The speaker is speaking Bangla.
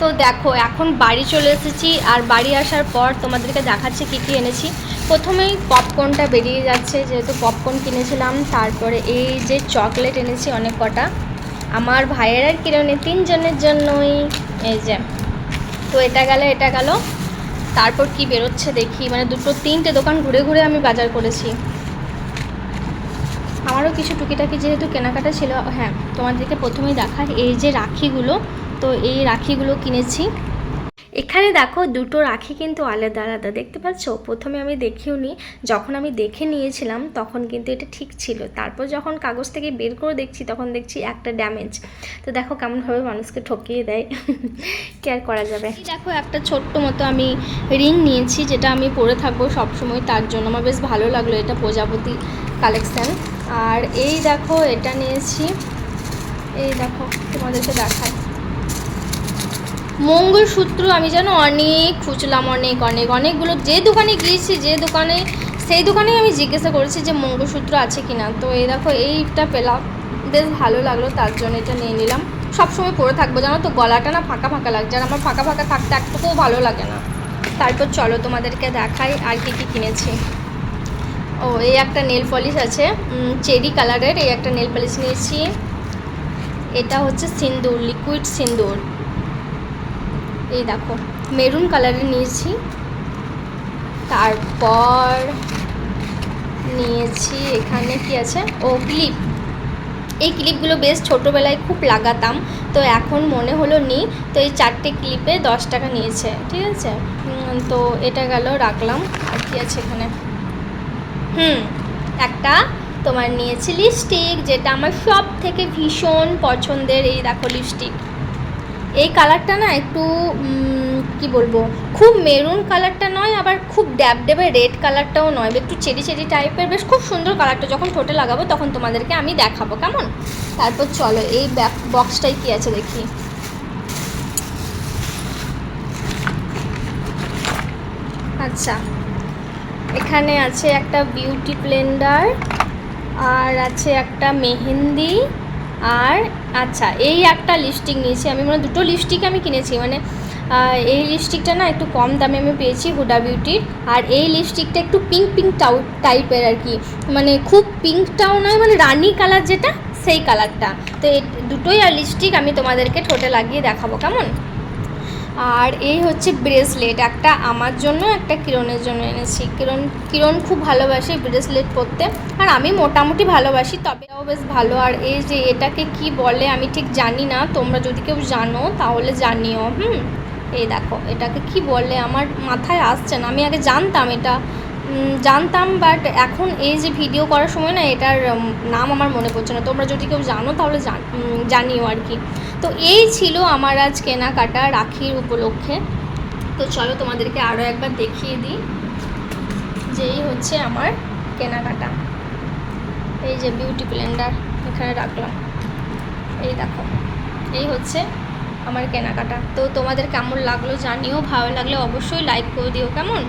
তো দেখো, এখন বাড়ি চলে এসেছি আর বাড়ি আসার পর তোমাদেরকে দেখাচ্ছি কী কী এনেছি। প্রথমেই পপকর্নটা বেরিয়ে যাচ্ছে, যেহেতু পপকর্ন কিনেছিলাম, তারপরে এই যে চকলেট এনেছি অনেক কটা। আমার ভাইয়ের আর কিরণে তিনজনের জন্যই, এই যে। তো এটা গেল এটা গেল। তারপর কি বেরোচ্ছে দেখি মানে দুটো তিনটে দোকান ঘুরে ঘুরে আমি বাজার করেছি। আমারও কিছু টুকিটাকি যেহেতু কেনাকাটা ছিল হ্যাঁ তোমাদেরকে প্রথমেই দেখাই, এই যে রাখিগুলো তো এই রাখিগুলো কিনেছি। এখানে দেখো দুটো রাখি কিন্তু আলাদা আলাদা, দেখতে পাচ্ছ? প্রথমে আমি দেখেও নি যখন আমি দেখে নিয়েছিলাম তখন কিন্তু এটা ঠিক ছিল। তারপর যখন কাগজ থেকে বের করে দেখছি তখন দেখছি একটা ড্যামেজ তো দেখো কেমনভাবে মানুষকে ঠকিয়ে দেয়। কেয়ার করা যাবে? দেখো একটা ছোট্ট মতো আমি রিং নিয়েছি, যেটা আমি পরে থাকব সবসময় তার জন্য। আমার বেশ ভালো লাগল এটা প্রজাপতি কালেকশান আর এই দেখো এটা নিয়েছি। এই দেখো তোমাদেরকে দেখায় মঙ্গলসূত্র, আমি যেন অনেক খুঁজলাম, অনেক অনেক, অনেকগুলো। যে দোকানে গিয়েছি, যে দোকানে, সেই দোকানে আমি জিজ্ঞাসা করেছি যে মঙ্গলসূত্র আছে কি না তো এই দেখো, এইটা পেলাম। বেশ ভালো লাগল, তার জন্য এটা নিয়ে নিলাম। সবসময় পরে থাকব, জানো তো, গলাটা না ফাঁকা ফাঁকা লাগছে, আর আমার ফাঁকা ফাঁকা থাকতে একটুকুও ভালো লাগে না। তারপর চলো, তোমাদেরকে দেখাই আর কি কী কিনেছি। ও, এই একটা নেল পলিশ আছে চেরি কালারের, এই একটা নেল পলিশ নিয়েছি। এটা হচ্ছে সিন্দুর লিকুইড সিন্দুর। এই দেখো, মেরুন কালারের নিয়েছি। তারপর নিয়েছি এখানে কি আছে? ও, ক্লিপ। এই ক্লিপগুলো বেশ ছোটোবেলায় খুব লাগাতাম, তো এখন মনে হলো নি, তো এই চারটে ক্লিপে দশ টাকা নিয়েছে, ঠিক আছে? তো এটা গেল, রাখলাম। আর কি আছে এখানে? হুম, একটা তোমার নিয়েছি লিপস্টিক যেটা আমার সব থেকে ভীষণ পছন্দের, এই দেখো লিপস্টিক এই কালারটা না একটু কি বলব, খুব মেরুন কালারটা নয়, আবার খুব ড্যাব ড্যাবে রেড কালারটাও নয়। একটু চেরি চেরি টাইপের বেশ খুব সুন্দর কালারটা যখন ঠোঁটে লাগাবো তখন তোমাদেরকে আমি দেখাবো, কেমন? তারপর চলো, এই ব্যাক বক্সটাই কি আছে দেখি। আচ্ছা এখানে আছে একটা বিউটি ব্লেন্ডার আর আছে একটা মেহেন্দি, আর আচ্ছা এই একটা লিপস্টিক নিয়েছি। আমি মানে দুটো লিপস্টিক আমি কিনেছি। মানে এই লিপস্টিকটা না একটু কম দামে আমি পেয়েছি হুডা বিউটির আর এই লিপস্টিকটা একটু পিঙ্ক পিঙ্ক টাউ টাইপের আর কি। মানে খুব পিঙ্কটাও নয় মানে রানি কালার যেটা, সেই কালারটা তো এই দুটোই আর লিপস্টিক আমি তোমাদেরকে ঠোঁটে লাগিয়ে দেখাবো, কেমন? আর এই হচ্ছে ব্রেসলেট। একটা আমার জন্য, একটা কিরণের জন্য এনেছি। কিরণ কিরণ খুব ভালোবাসে ব্রেসলেট পরতে। আর আমি মোটামুটি ভালোবাসি, তবেও বেশ ভালো। আর এই যে এটাকে কি বলে আমি ঠিক জানি না। তোমরা যদি কেউ জানো, তাহলে জানিও, হুম? এই দেখো, এটাকে কি বলে? আমার মাথায় আসছে না। আমি আগে জানতাম এটা। জানতাম বাট এখন এই যে ভিডিও করার সময় না, এটার নাম আমার মনে পড়ছে না। তোমরা যদি কেউ জানো, তাহলে জান- জানিও আর কি। তো এই ছিল আমার আজ কেনাকাটা রাখির উপলক্ষে। তো চলো তোমাদেরকে আরও একবার দেখিয়ে দিই যে এই হচ্ছে আমার কেনাকাটা। এই যে বিউটি ব্লেন্ডার এখানে রাখলাম। এই দেখো, এই হচ্ছে আমার কেনাকাটা। তো তোমাদের কেমন লাগল জানিও, ভালো লাগলে অবশ্যই লাইক করে দিও, কেমন?